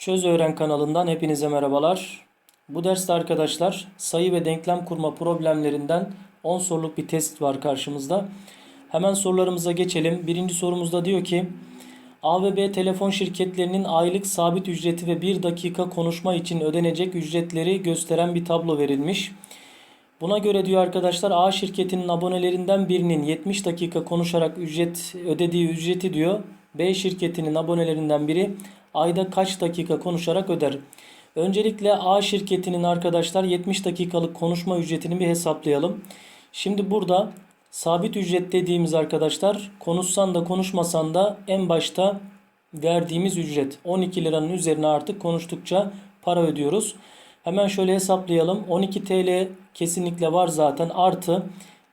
Çöz Öğren kanalından hepinize merhabalar. Bu derste arkadaşlar sayı ve denklem kurma problemlerinden 10 soruluk bir test var karşımızda. Hemen sorularımıza geçelim. Birinci sorumuzda diyor ki A ve B telefon şirketlerinin aylık sabit ücreti ve 1 dakika konuşma için ödenecek ücretleri gösteren bir tablo verilmiş. Buna göre diyor arkadaşlar A şirketinin abonelerinden birinin 70 dakika konuşarak ücret ödediği ücreti diyor B şirketinin abonelerinden biri ayda kaç dakika konuşarak öder? Öncelikle A şirketinin arkadaşlar 70 dakikalık konuşma ücretini bir hesaplayalım. Şimdi burada sabit ücret dediğimiz arkadaşlar konuşsan da konuşmasan da en başta verdiğimiz ücret 12 liranın üzerine artık konuştukça para ödüyoruz. Hemen şöyle hesaplayalım. 12 TL kesinlikle var zaten artı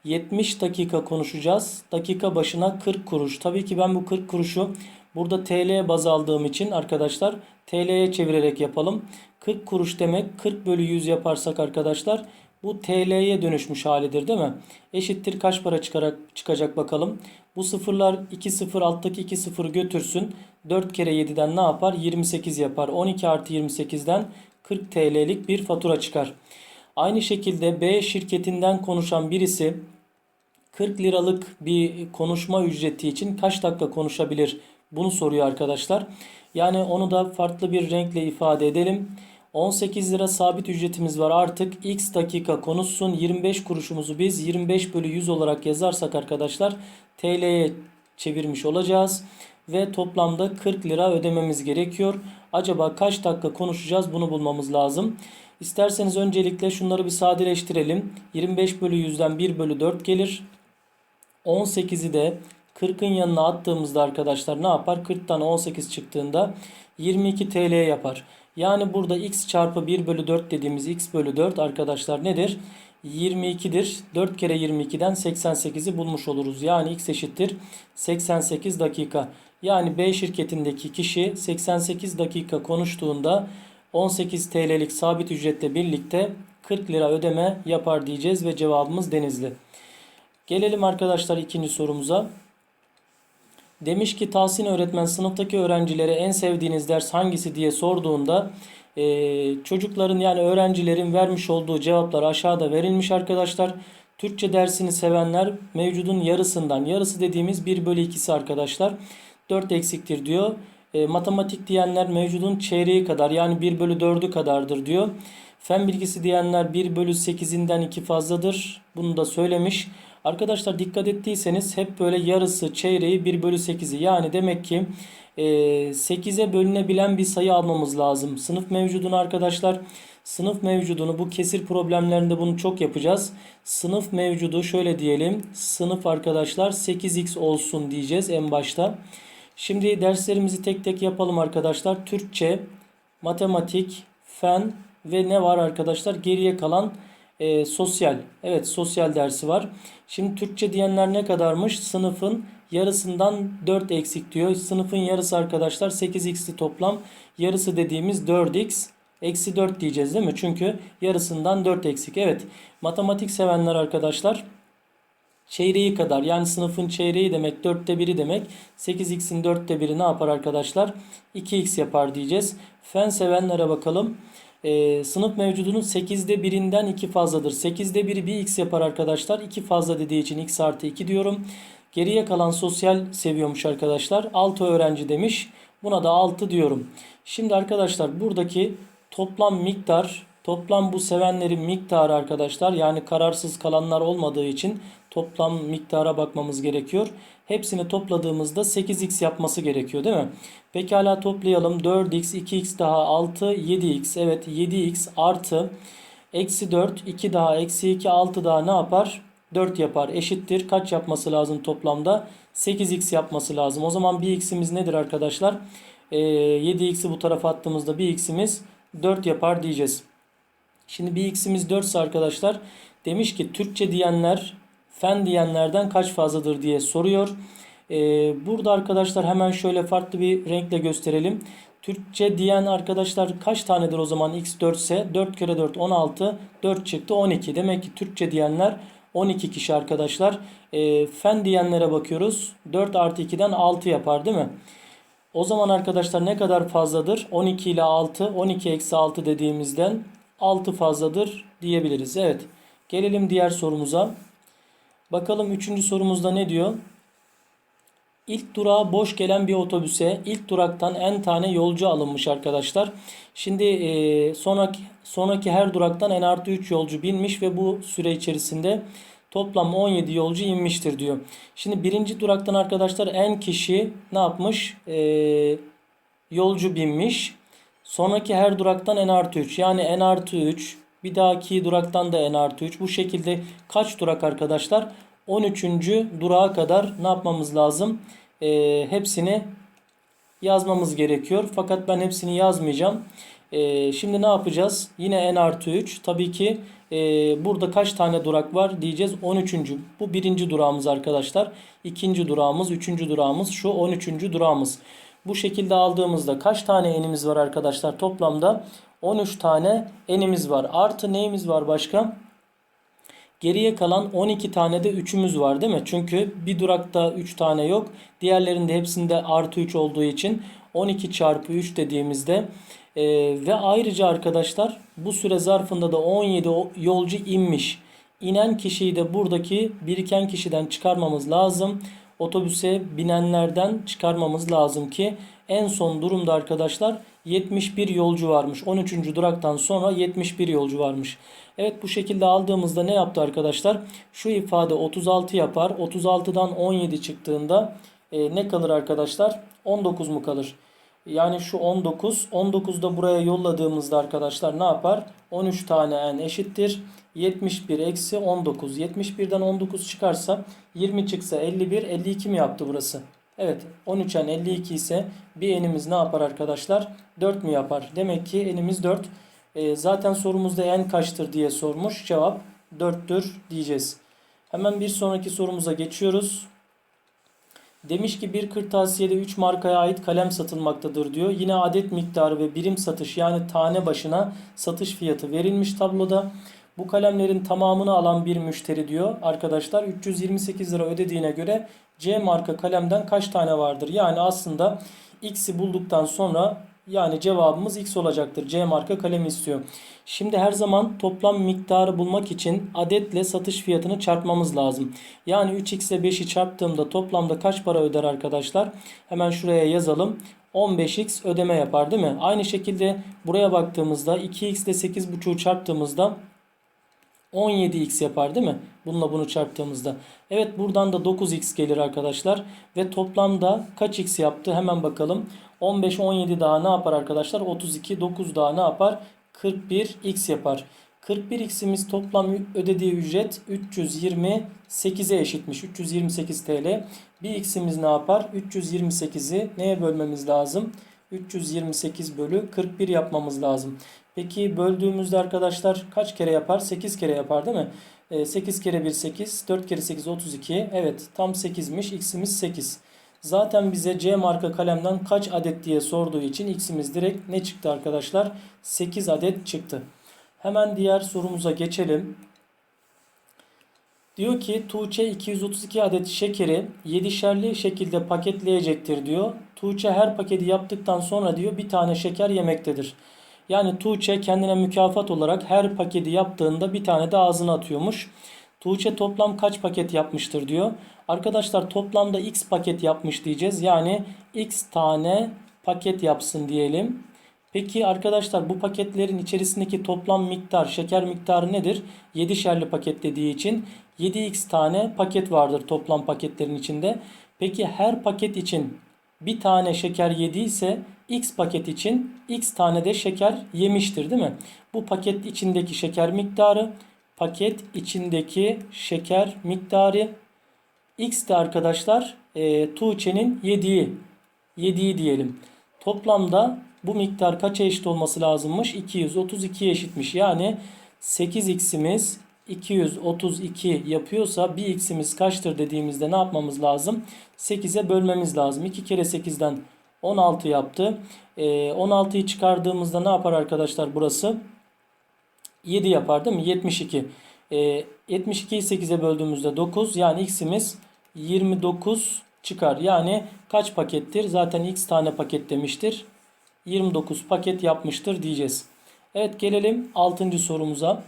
70 dakika konuşacağız. Dakika başına 40 kuruş. Tabii ki ben bu 40 kuruşu burada TL baz aldığım için arkadaşlar TL'ye çevirerek yapalım. 40 kuruş demek 40 bölü 100 yaparsak arkadaşlar bu TL'ye dönüşmüş halidir değil mi? Eşittir kaç para çıkarak çıkacak bakalım. Bu sıfırlar 2 sıfır alttaki 2 sıfır götürsün. 4 kere 7'den ne yapar? 28 yapar. 12 artı 28'den 40 TL'lik bir fatura çıkar. Aynı şekilde B şirketinden konuşan birisi 40 liralık bir konuşma ücreti için kaç dakika konuşabilir? Bunu soruyor arkadaşlar. Yani onu da farklı bir renkle ifade edelim. 18 lira sabit ücretimiz var artık x dakika konuşsun 25 kuruşumuzu biz 25 bölü 100 olarak yazarsak arkadaşlar TL'ye çevirmiş olacağız ve toplamda 40 lira ödememiz gerekiyor. Acaba kaç dakika konuşacağız bunu bulmamız lazım. İsterseniz öncelikle şunları bir sadeleştirelim. 25 bölü 100'den 1 bölü 4 gelir. 18'i de 40'ın yanına attığımızda arkadaşlar ne yapar? 40'tan 18 çıktığında 22 TL yapar. Yani burada x çarpı 1 bölü 4 dediğimiz x bölü 4 arkadaşlar nedir? 22'dir. 4 kere 22'den 88'i bulmuş oluruz. Yani x eşittir 88 dakika. Yani B şirketindeki kişi 88 dakika konuştuğunda 18 TL'lik sabit ücretle birlikte 40 lira ödeme yapar diyeceğiz ve cevabımız Denizli. Gelelim arkadaşlar ikinci sorumuza. Demiş ki Tahsin öğretmen sınıftaki öğrencilere en sevdiğiniz ders hangisi diye sorduğunda e, çocukların yani öğrencilerin vermiş olduğu cevaplar aşağıda verilmiş arkadaşlar. Türkçe dersini sevenler mevcudun yarısından yarısı dediğimiz 1 bölü 2'si arkadaşlar 4 eksiktir diyor. E, matematik diyenler mevcudun çeyreği kadar yani 1 bölü 4'ü kadardır diyor. Fen bilgisi diyenler 1 bölü 8'inden 2 fazladır. Bunu da söylemiş. Arkadaşlar dikkat ettiyseniz hep böyle yarısı, çeyreği 1 bölü 8'i. Yani demek ki e, 8'e bölünebilen bir sayı almamız lazım. Sınıf mevcudunu arkadaşlar sınıf mevcudunu bu kesir problemlerinde bunu çok yapacağız. Sınıf mevcudu şöyle diyelim. Sınıf arkadaşlar 8x olsun diyeceğiz en başta. Şimdi derslerimizi tek tek yapalım arkadaşlar. Türkçe, matematik, fen ve ne var arkadaşlar? Geriye kalan e, sosyal. Evet sosyal dersi var. Şimdi Türkçe diyenler ne kadarmış? Sınıfın yarısından 4 eksik diyor. Sınıfın yarısı arkadaşlar 8x'li toplam. Yarısı dediğimiz 4x. Eksi 4 diyeceğiz değil mi? Çünkü yarısından 4 eksik. Evet matematik sevenler arkadaşlar çeyreği kadar. Yani sınıfın çeyreği demek 4'te 1'i demek. 8x'in 4'te 1'i ne yapar arkadaşlar? 2x yapar diyeceğiz. Fen sevenlere bakalım. Ee, sınıf mevcudunun 8'de 1'inden 2 fazladır. 8'de 1'i bir x yapar arkadaşlar. 2 fazla dediği için x artı 2 diyorum. Geriye kalan sosyal seviyormuş arkadaşlar. 6 öğrenci demiş. Buna da 6 diyorum. Şimdi arkadaşlar buradaki toplam miktar Toplam bu sevenlerin miktarı arkadaşlar yani kararsız kalanlar olmadığı için toplam miktara bakmamız gerekiyor. Hepsini topladığımızda 8x yapması gerekiyor değil mi? Pekala toplayalım. 4x, 2x daha 6, 7x. Evet 7x artı eksi 4, 2 daha eksi 2, 6 daha ne yapar? 4 yapar. Eşittir. Kaç yapması lazım toplamda? 8x yapması lazım. O zaman bir x'imiz nedir arkadaşlar? Ee, 7x'i bu tarafa attığımızda bir x'imiz 4 yapar diyeceğiz. Şimdi bir x'imiz 4 ise arkadaşlar demiş ki Türkçe diyenler fen diyenlerden kaç fazladır diye soruyor. Ee, burada arkadaşlar hemen şöyle farklı bir renkle gösterelim. Türkçe diyen arkadaşlar kaç tanedir o zaman x 4 ise 4 kere 4 16 4 çıktı 12. Demek ki Türkçe diyenler 12 kişi arkadaşlar. E, fen diyenlere bakıyoruz. 4 artı 2'den 6 yapar değil mi? O zaman arkadaşlar ne kadar fazladır? 12 ile 6, 12 eksi 6 dediğimizden 6 fazladır diyebiliriz. Evet. Gelelim diğer sorumuza. Bakalım üçüncü sorumuzda ne diyor? İlk durağa boş gelen bir otobüse ilk duraktan n tane yolcu alınmış arkadaşlar. Şimdi e, sonraki, sonraki her duraktan n artı 3 yolcu binmiş ve bu süre içerisinde toplam 17 yolcu inmiştir diyor. Şimdi birinci duraktan arkadaşlar n kişi ne yapmış? E, yolcu binmiş. Sonraki her duraktan n artı 3 yani n artı 3 bir dahaki duraktan da n artı 3 bu şekilde kaç durak arkadaşlar? 13. durağa kadar ne yapmamız lazım? Ee, hepsini yazmamız gerekiyor. Fakat ben hepsini yazmayacağım. Ee, şimdi ne yapacağız? Yine n artı 3. Tabii ki e, burada kaç tane durak var diyeceğiz. 13. Bu birinci durağımız arkadaşlar. İkinci durağımız, üçüncü durağımız, şu 13. durağımız. Bu şekilde aldığımızda kaç tane enimiz var arkadaşlar? Toplamda 13 tane enimiz var. Artı neyimiz var başka? Geriye kalan 12 tane de 3'ümüz var değil mi? Çünkü bir durakta 3 tane yok. Diğerlerinde hepsinde artı 3 olduğu için 12 çarpı 3 dediğimizde e, ve ayrıca arkadaşlar bu süre zarfında da 17 o- yolcu inmiş. İnen kişiyi de buradaki biriken kişiden çıkarmamız lazım. Otobüse binenlerden çıkarmamız lazım ki en son durumda arkadaşlar 71 yolcu varmış. 13. duraktan sonra 71 yolcu varmış. Evet bu şekilde aldığımızda ne yaptı arkadaşlar? Şu ifade 36 yapar. 36'dan 17 çıktığında e, ne kalır arkadaşlar? 19 mu kalır? Yani şu 19. 19 da buraya yolladığımızda arkadaşlar ne yapar? 13 tane n eşittir. 71 eksi 19. 71'den 19 çıkarsa 20 çıksa 51. 52 mi yaptı burası? Evet 13'en 52 ise bir enimiz ne yapar arkadaşlar? 4 mü yapar? Demek ki enimiz 4. E, zaten sorumuzda en kaçtır diye sormuş. Cevap 4'tür diyeceğiz. Hemen bir sonraki sorumuza geçiyoruz. Demiş ki bir kırtasiyede 3 markaya ait kalem satılmaktadır diyor. Yine adet miktarı ve birim satış yani tane başına satış fiyatı verilmiş tabloda. Bu kalemlerin tamamını alan bir müşteri diyor arkadaşlar 328 lira ödediğine göre C marka kalemden kaç tane vardır? Yani aslında X'i bulduktan sonra yani cevabımız X olacaktır. C marka kalem istiyor. Şimdi her zaman toplam miktarı bulmak için adetle satış fiyatını çarpmamız lazım. Yani 3x ile 5'i çarptığımda toplamda kaç para öder arkadaşlar? Hemen şuraya yazalım. 15x ödeme yapar değil mi? Aynı şekilde buraya baktığımızda 2x ile 8.5'u çarptığımızda 17x yapar değil mi? Bununla bunu çarptığımızda. Evet buradan da 9x gelir arkadaşlar. Ve toplamda kaç x yaptı? Hemen bakalım. 15, 17 daha ne yapar arkadaşlar? 32, 9 daha ne yapar? 41x yapar. 41x'imiz toplam ödediği ücret 328'e eşitmiş. 328 TL. Bir x'imiz ne yapar? 328'i neye bölmemiz lazım? 328 bölü 41 yapmamız lazım. Peki böldüğümüzde arkadaşlar kaç kere yapar? 8 kere yapar değil mi? E, 8 kere 1 8, 4 kere 8 32. Evet tam 8'miş. X'imiz 8. Zaten bize C marka kalemden kaç adet diye sorduğu için X'imiz direkt ne çıktı arkadaşlar? 8 adet çıktı. Hemen diğer sorumuza geçelim. Diyor ki Tuğçe 232 adet şekeri 7'şerli şekilde paketleyecektir diyor. Tuğçe her paketi yaptıktan sonra diyor bir tane şeker yemektedir. Yani Tuğçe kendine mükafat olarak her paketi yaptığında bir tane de ağzına atıyormuş. Tuğçe toplam kaç paket yapmıştır diyor. Arkadaşlar toplamda x paket yapmış diyeceğiz. Yani x tane paket yapsın diyelim. Peki arkadaşlar bu paketlerin içerisindeki toplam miktar, şeker miktarı nedir? 7'şerli paket dediği için 7x tane paket vardır toplam paketlerin içinde. Peki her paket için bir tane şeker yediyse x paket için x tane de şeker yemiştir değil mi? Bu paket içindeki şeker miktarı, paket içindeki şeker miktarı x de arkadaşlar e, Tuğçe'nin yediği, yediği diyelim. Toplamda bu miktar kaça eşit olması lazımmış? 232 eşitmiş. Yani 8x'imiz 232 yapıyorsa bir x'imiz kaçtır dediğimizde ne yapmamız lazım? 8'e bölmemiz lazım. 2 kere 8'den 16 yaptı. Ee, 16'yı çıkardığımızda ne yapar arkadaşlar burası? 7 yapar değil mi? 72. Ee, 72'yi 8'e böldüğümüzde 9. Yani x'imiz 29 çıkar. Yani kaç pakettir? Zaten x tane paket demiştir. 29 paket yapmıştır diyeceğiz. Evet gelelim 6. sorumuza.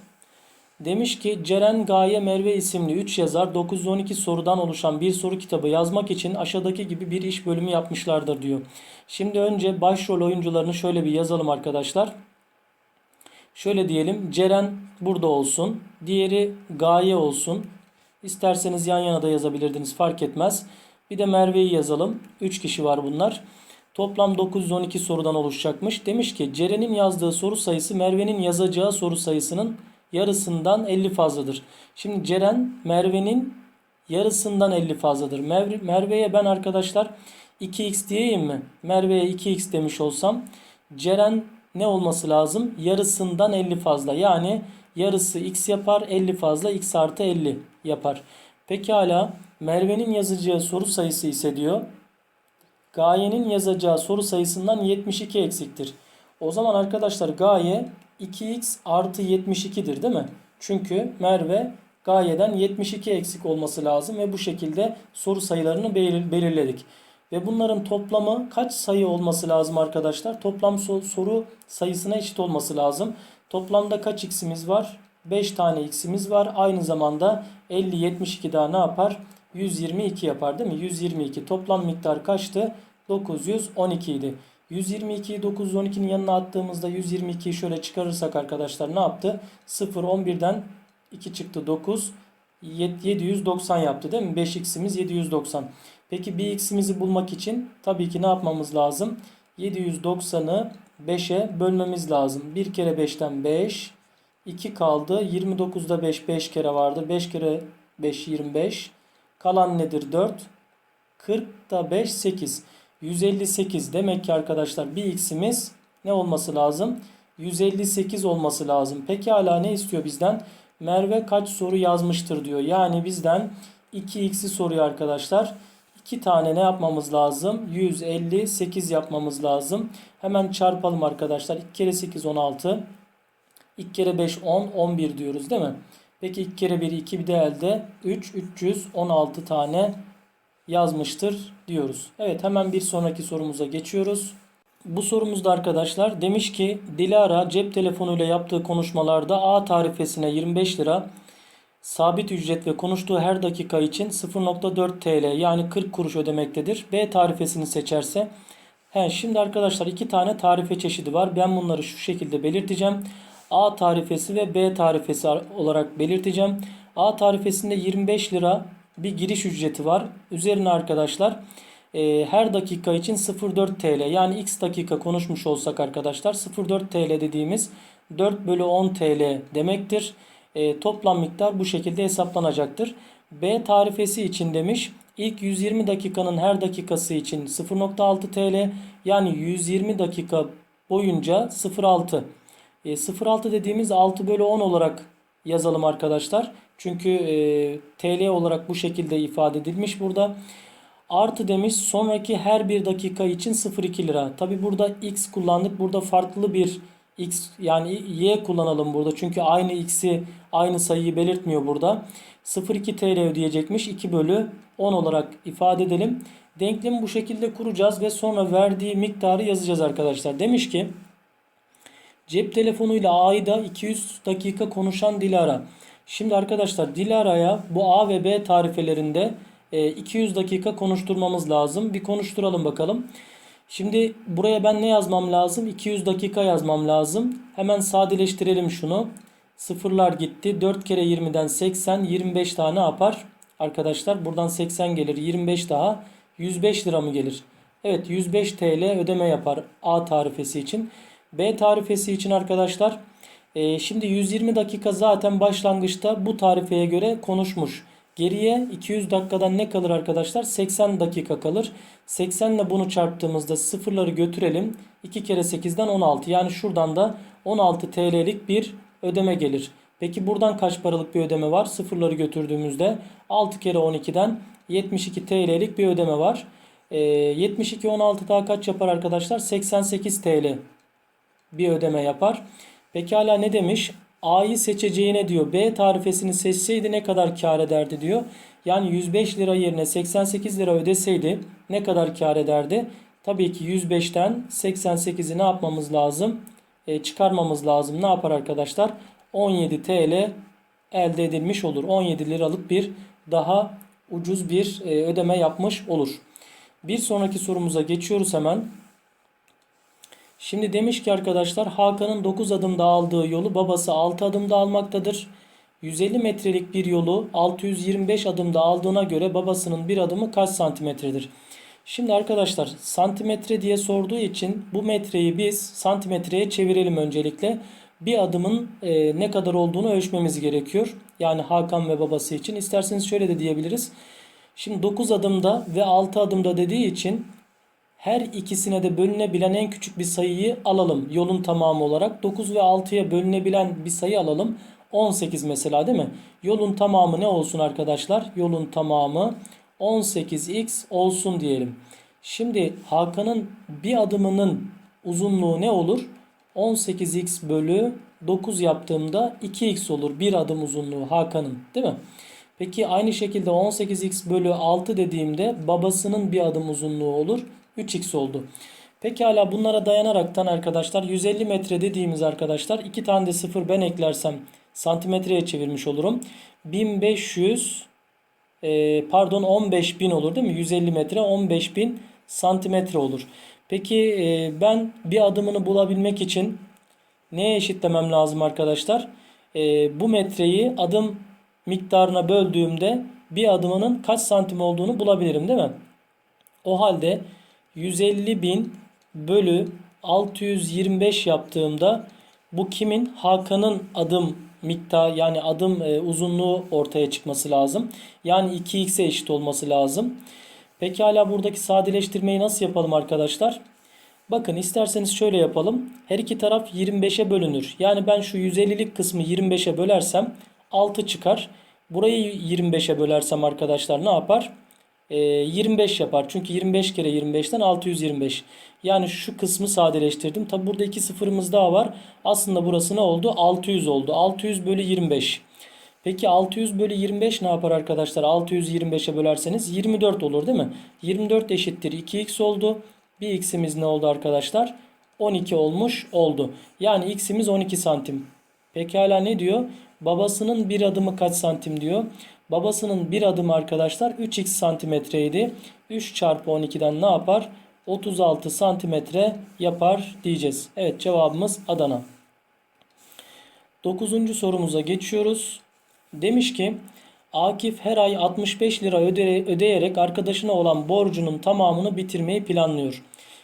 Demiş ki Ceren Gaye Merve isimli 3 yazar 912 sorudan oluşan bir soru kitabı yazmak için aşağıdaki gibi bir iş bölümü yapmışlardır diyor. Şimdi önce başrol oyuncularını şöyle bir yazalım arkadaşlar. Şöyle diyelim Ceren burada olsun. Diğeri Gaye olsun. İsterseniz yan yana da yazabilirdiniz fark etmez. Bir de Merve'yi yazalım. 3 kişi var bunlar. Toplam 912 sorudan oluşacakmış. Demiş ki Ceren'in yazdığı soru sayısı Merve'nin yazacağı soru sayısının yarısından 50 fazladır. Şimdi Ceren Merve'nin yarısından 50 fazladır. Merve, Merve'ye ben arkadaşlar 2x diyeyim mi? Merve'ye 2x demiş olsam Ceren ne olması lazım? Yarısından 50 fazla. Yani yarısı x yapar 50 fazla x artı 50 yapar. Pekala Merve'nin yazacağı soru sayısı ise diyor Gaye'nin yazacağı soru sayısından 72 eksiktir. O zaman arkadaşlar gaye 2x artı 72'dir değil mi? Çünkü Merve gayeden 72 eksik olması lazım ve bu şekilde soru sayılarını belir- belirledik. Ve bunların toplamı kaç sayı olması lazım arkadaşlar? Toplam so- soru sayısına eşit olması lazım. Toplamda kaç x'imiz var? 5 tane x'imiz var. Aynı zamanda 50 72 daha ne yapar? 122 yapar değil mi? 122. Toplam miktar kaçtı? 912 idi. 122'yi 912'nin yanına attığımızda 122'yi şöyle çıkarırsak arkadaşlar ne yaptı? 0 11'den 2 çıktı 9. 790 yaptı değil mi? 5x'imiz 790. Peki bir x'imizi bulmak için tabii ki ne yapmamız lazım? 790'ı 5'e bölmemiz lazım. 1 kere 5'ten 5. 2 kaldı. 29'da 5 5 kere vardı. 5 kere 5 25. Kalan nedir? 4. 40'da 5 8. 158 demek ki arkadaşlar bir x'imiz ne olması lazım? 158 olması lazım. Peki hala ne istiyor bizden? Merve kaç soru yazmıştır diyor. Yani bizden 2x'i soruyor arkadaşlar. 2 tane ne yapmamız lazım? 158 yapmamız lazım. Hemen çarpalım arkadaşlar. 2 kere 8 16. 2 kere 5 10 11 diyoruz değil mi? Peki 2 kere 1 2 bir de elde 3 316 tane yazmıştır diyoruz. Evet hemen bir sonraki sorumuza geçiyoruz. Bu sorumuzda arkadaşlar demiş ki Dilara cep telefonuyla yaptığı konuşmalarda A tarifesine 25 lira sabit ücret ve konuştuğu her dakika için 0.4 TL yani 40 kuruş ödemektedir. B tarifesini seçerse He, şimdi arkadaşlar iki tane tarife çeşidi var. Ben bunları şu şekilde belirteceğim. A tarifesi ve B tarifesi olarak belirteceğim. A tarifesinde 25 lira bir giriş ücreti var. Üzerine arkadaşlar e, her dakika için 0.4 TL yani x dakika konuşmuş olsak arkadaşlar 0.4 TL dediğimiz 4 bölü 10 TL demektir. E, toplam miktar bu şekilde hesaplanacaktır. B tarifesi için demiş ilk 120 dakikanın her dakikası için 0.6 TL yani 120 dakika boyunca 0.6 e, 0.6 dediğimiz 6 bölü 10 olarak yazalım arkadaşlar. Çünkü e, TL olarak bu şekilde ifade edilmiş burada. Artı demiş sonraki her bir dakika için 0.2 lira. Tabi burada x kullandık. Burada farklı bir x yani y kullanalım burada. Çünkü aynı x'i aynı sayıyı belirtmiyor burada. 0.2 TL ödeyecekmiş. 2 bölü 10 olarak ifade edelim. Denklemi bu şekilde kuracağız ve sonra verdiği miktarı yazacağız arkadaşlar. Demiş ki cep telefonuyla ayda 200 dakika konuşan Dilara. Şimdi arkadaşlar Dilara'ya bu A ve B tarifelerinde 200 dakika konuşturmamız lazım. Bir konuşturalım bakalım. Şimdi buraya ben ne yazmam lazım? 200 dakika yazmam lazım. Hemen sadeleştirelim şunu. Sıfırlar gitti. 4 kere 20'den 80. 25 tane yapar? Arkadaşlar buradan 80 gelir. 25 daha. 105 lira mı gelir? Evet 105 TL ödeme yapar A tarifesi için. B tarifesi için arkadaşlar e, şimdi 120 dakika zaten başlangıçta bu tarifeye göre konuşmuş. Geriye 200 dakikadan ne kalır arkadaşlar? 80 dakika kalır. 80 ile bunu çarptığımızda sıfırları götürelim. 2 kere 8'den 16. Yani şuradan da 16 TL'lik bir ödeme gelir. Peki buradan kaç paralık bir ödeme var? Sıfırları götürdüğümüzde 6 kere 12'den 72 TL'lik bir ödeme var. E, 72 16 daha kaç yapar arkadaşlar? 88 TL bir ödeme yapar. Pekala ne demiş? A'yı seçeceğine diyor B tarifesini seçseydi ne kadar kar ederdi diyor. Yani 105 lira yerine 88 lira ödeseydi ne kadar kar ederdi? Tabii ki 105'ten 88'i ne yapmamız lazım? E, çıkarmamız lazım. Ne yapar arkadaşlar? 17 TL elde edilmiş olur. 17 liralık bir daha ucuz bir e, ödeme yapmış olur. Bir sonraki sorumuza geçiyoruz hemen. Şimdi demiş ki arkadaşlar Hakan'ın 9 adımda aldığı yolu babası 6 adımda almaktadır. 150 metrelik bir yolu 625 adımda aldığına göre babasının bir adımı kaç santimetredir? Şimdi arkadaşlar santimetre diye sorduğu için bu metreyi biz santimetreye çevirelim öncelikle. Bir adımın e, ne kadar olduğunu ölçmemiz gerekiyor. Yani Hakan ve babası için. İsterseniz şöyle de diyebiliriz. Şimdi 9 adımda ve 6 adımda dediği için her ikisine de bölünebilen en küçük bir sayıyı alalım. Yolun tamamı olarak 9 ve 6'ya bölünebilen bir sayı alalım. 18 mesela değil mi? Yolun tamamı ne olsun arkadaşlar? Yolun tamamı 18x olsun diyelim. Şimdi Hakan'ın bir adımının uzunluğu ne olur? 18x bölü 9 yaptığımda 2x olur. Bir adım uzunluğu Hakan'ın değil mi? Peki aynı şekilde 18x bölü 6 dediğimde babasının bir adım uzunluğu olur. 3x oldu. Pekala bunlara dayanaraktan arkadaşlar 150 metre dediğimiz arkadaşlar iki tane de sıfır ben eklersem santimetreye çevirmiş olurum. 1500 e, pardon 15000 olur değil mi? 150 metre 15000 santimetre olur. Peki e, ben bir adımını bulabilmek için neye eşitlemem lazım arkadaşlar? E, bu metreyi adım miktarına böldüğümde bir adımının kaç santim olduğunu bulabilirim değil mi? O halde 150 bin bölü 625 yaptığımda bu kimin? Hakan'ın adım miktar yani adım e, uzunluğu ortaya çıkması lazım. Yani 2x'e eşit olması lazım. Pekala buradaki sadeleştirmeyi nasıl yapalım arkadaşlar? Bakın isterseniz şöyle yapalım. Her iki taraf 25'e bölünür. Yani ben şu 150'lik kısmı 25'e bölersem 6 çıkar. Burayı 25'e bölersem arkadaşlar ne yapar? Ee, 25 yapar. Çünkü 25 kere 25'ten 625. Yani şu kısmı sadeleştirdim. Tabi burada iki sıfırımız daha var. Aslında burası ne oldu? 600 oldu. 600 bölü 25. Peki 600 bölü 25 ne yapar arkadaşlar? 625'e bölerseniz 24 olur değil mi? 24 eşittir 2x oldu. Bir x'imiz ne oldu arkadaşlar? 12 olmuş oldu. Yani x'imiz 12 santim. Pekala ne diyor? Babasının bir adımı kaç santim diyor. Babasının bir adımı arkadaşlar 3x santimetreydi. 3 çarpı 12'den ne yapar? 36 santimetre yapar diyeceğiz. Evet cevabımız Adana. Dokuzuncu sorumuza geçiyoruz. Demiş ki Akif her ay 65 lira öde ödeyerek arkadaşına olan borcunun tamamını bitirmeyi planlıyor.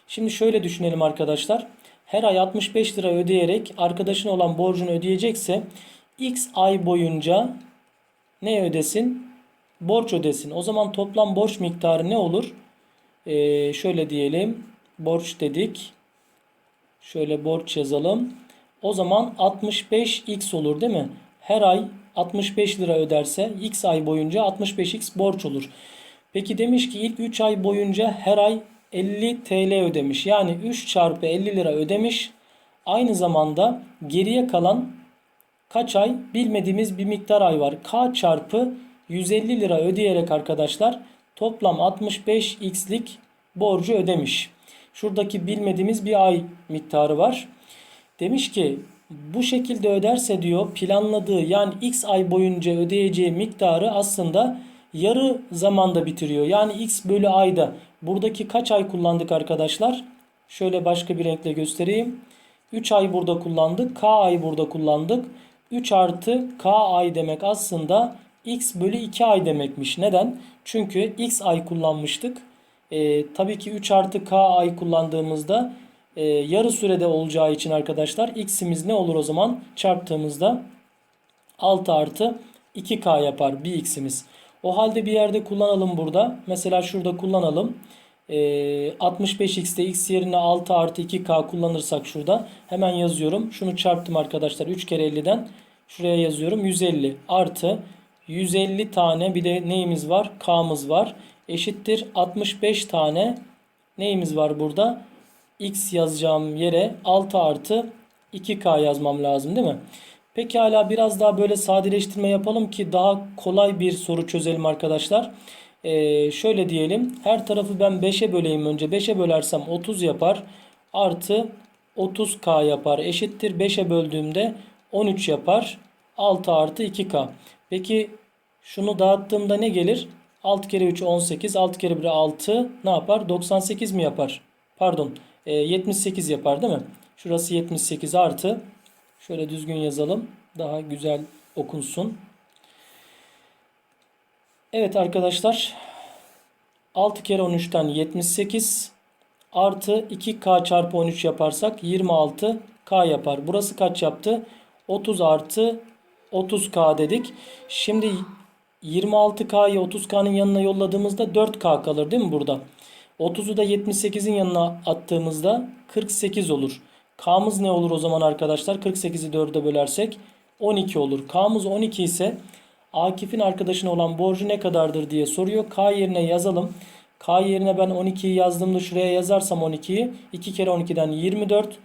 Şimdi şöyle düşünelim arkadaşlar. Her ay 65 lira ödeyerek arkadaşına olan borcunu ödeyecekse x ay boyunca ne ödesin? Borç ödesin. O zaman toplam borç miktarı ne olur? Ee, şöyle diyelim. Borç dedik. Şöyle borç yazalım. O zaman 65x olur değil mi? Her ay 65 lira öderse x ay boyunca 65x borç olur. Peki demiş ki ilk 3 ay boyunca her ay 50 TL ödemiş. Yani 3 çarpı 50 lira ödemiş. Aynı zamanda geriye kalan kaç ay bilmediğimiz bir miktar ay var. K çarpı 150 lira ödeyerek arkadaşlar toplam 65x'lik borcu ödemiş. Şuradaki bilmediğimiz bir ay miktarı var. Demiş ki bu şekilde öderse diyor planladığı yani x ay boyunca ödeyeceği miktarı aslında yarı zamanda bitiriyor. Yani x bölü ayda buradaki kaç ay kullandık arkadaşlar? Şöyle başka bir renkle göstereyim. 3 ay burada kullandık. K ay burada kullandık. 3 artı K ay demek aslında x bölü 2 ay demekmiş. Neden? Çünkü x ay kullanmıştık. E, tabii ki 3 artı K ay kullandığımızda e, yarı sürede olacağı için arkadaşlar x'imiz ne olur o zaman? Çarptığımızda 6 artı 2K yapar bir x'imiz. O halde bir yerde kullanalım burada. Mesela şurada kullanalım. E, 65x'te x yerine 6 artı 2K kullanırsak şurada hemen yazıyorum. Şunu çarptım arkadaşlar 3 kere 50'den. Şuraya yazıyorum 150 artı 150 tane bir de neyimiz var? K'mız var. Eşittir 65 tane neyimiz var burada? X yazacağım yere 6 artı 2K yazmam lazım değil mi? Peki hala biraz daha böyle sadeleştirme yapalım ki daha kolay bir soru çözelim arkadaşlar. Ee, şöyle diyelim. Her tarafı ben 5'e böleyim önce. 5'e bölersem 30 yapar. Artı 30k yapar. Eşittir 5'e böldüğümde 13 yapar. 6 artı 2k. Peki şunu dağıttığımda ne gelir? 6 kere 3 18. 6 kere 1 6. Ne yapar? 98 mi yapar? Pardon. e, 78 yapar değil mi? Şurası 78 artı. Şöyle düzgün yazalım. Daha güzel okunsun. Evet arkadaşlar. 6 kere 13'ten 78 artı 2k çarpı 13 yaparsak 26k yapar. Burası kaç yaptı? 30 artı 30k dedik. Şimdi 26k'yı 30k'nın yanına yolladığımızda 4k kalır değil mi burada? 30'u da 78'in yanına attığımızda 48 olur. K'mız ne olur o zaman arkadaşlar? 48'i 4'e bölersek 12 olur. K'mız 12 ise Akif'in arkadaşına olan borcu ne kadardır diye soruyor. K yerine yazalım. K yerine ben 12'yi yazdığımda şuraya yazarsam 12'yi 2 kere 12'den 24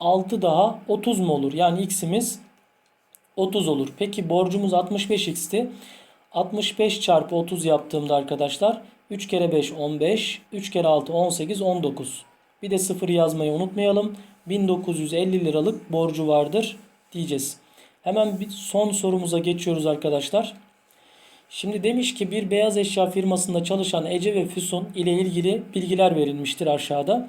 6 daha 30 mu olur? Yani x'imiz 30 olur. Peki borcumuz 65x'ti. 65 çarpı 30 yaptığımda arkadaşlar 3 kere 5 15, 3 kere 6 18, 19. Bir de 0 yazmayı unutmayalım. 1950 liralık borcu vardır diyeceğiz. Hemen bir son sorumuza geçiyoruz arkadaşlar. Şimdi demiş ki bir beyaz eşya firmasında çalışan Ece ve Füsun ile ilgili bilgiler verilmiştir aşağıda.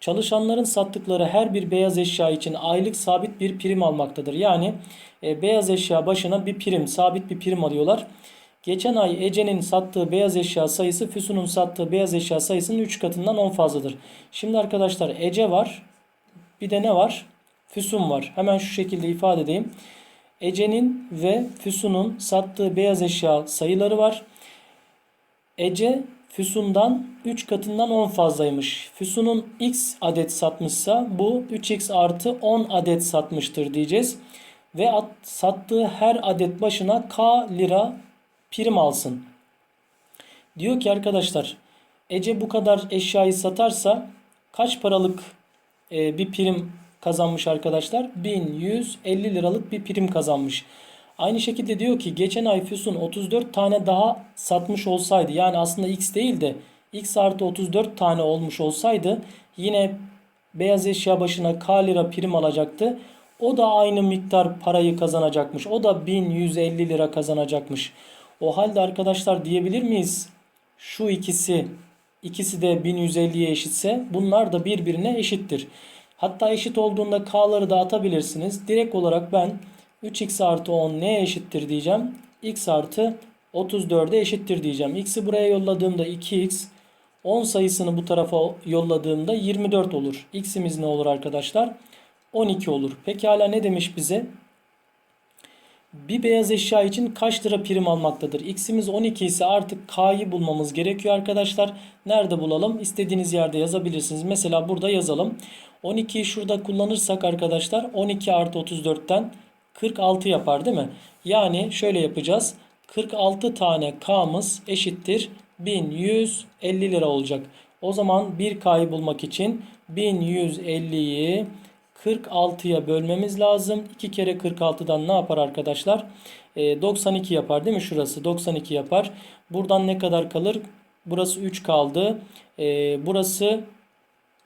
Çalışanların sattıkları her bir beyaz eşya için aylık sabit bir prim almaktadır. Yani e, beyaz eşya başına bir prim, sabit bir prim alıyorlar. Geçen ay Ece'nin sattığı beyaz eşya sayısı Füsun'un sattığı beyaz eşya sayısının 3 katından 10 fazladır. Şimdi arkadaşlar Ece var. Bir de ne var? Füsun var. Hemen şu şekilde ifade edeyim. Ece'nin ve Füsun'un sattığı beyaz eşya sayıları var. Ece Füsun'dan 3 katından 10 fazlaymış. Füsun'un x adet satmışsa bu 3x artı 10 adet satmıştır diyeceğiz. Ve at, sattığı her adet başına k lira prim alsın. Diyor ki arkadaşlar Ece bu kadar eşyayı satarsa kaç paralık e, bir prim kazanmış arkadaşlar? 1150 liralık bir prim kazanmış. Aynı şekilde diyor ki geçen ay Füsun 34 tane daha satmış olsaydı yani aslında x değil de x artı 34 tane olmuş olsaydı yine beyaz eşya başına k lira prim alacaktı. O da aynı miktar parayı kazanacakmış. O da 1150 lira kazanacakmış. O halde arkadaşlar diyebilir miyiz? Şu ikisi ikisi de 1150'ye eşitse bunlar da birbirine eşittir. Hatta eşit olduğunda k'ları da atabilirsiniz. Direkt olarak ben 3x artı 10 neye eşittir diyeceğim. x artı 34'e eşittir diyeceğim. x'i buraya yolladığımda 2x 10 sayısını bu tarafa yolladığımda 24 olur. x'imiz ne olur arkadaşlar? 12 olur. Peki hala ne demiş bize? Bir beyaz eşya için kaç lira prim almaktadır? X'imiz 12 ise artık K'yı bulmamız gerekiyor arkadaşlar. Nerede bulalım? İstediğiniz yerde yazabilirsiniz. Mesela burada yazalım. 12'yi şurada kullanırsak arkadaşlar 12 artı 34'ten 46 yapar değil mi? Yani şöyle yapacağız. 46 tane K'mız eşittir 1150 lira olacak. O zaman 1K'yı bulmak için 1150'yi 46'ya bölmemiz lazım. 2 kere 46'dan ne yapar arkadaşlar? E, 92 yapar değil mi şurası? 92 yapar. Buradan ne kadar kalır? Burası 3 kaldı. E, burası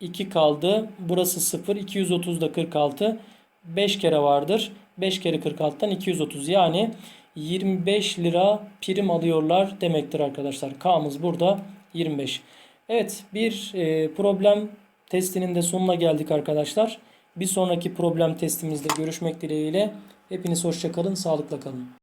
2 kaldı. Burası 0. 230 da 46. 5 kere vardır. 5 kere 46'dan 230. Yani 25 lira prim alıyorlar demektir arkadaşlar. K'mız burada 25. Evet bir e, problem testinin de sonuna geldik arkadaşlar. Bir sonraki problem testimizde görüşmek dileğiyle. Hepiniz hoşçakalın, sağlıkla kalın.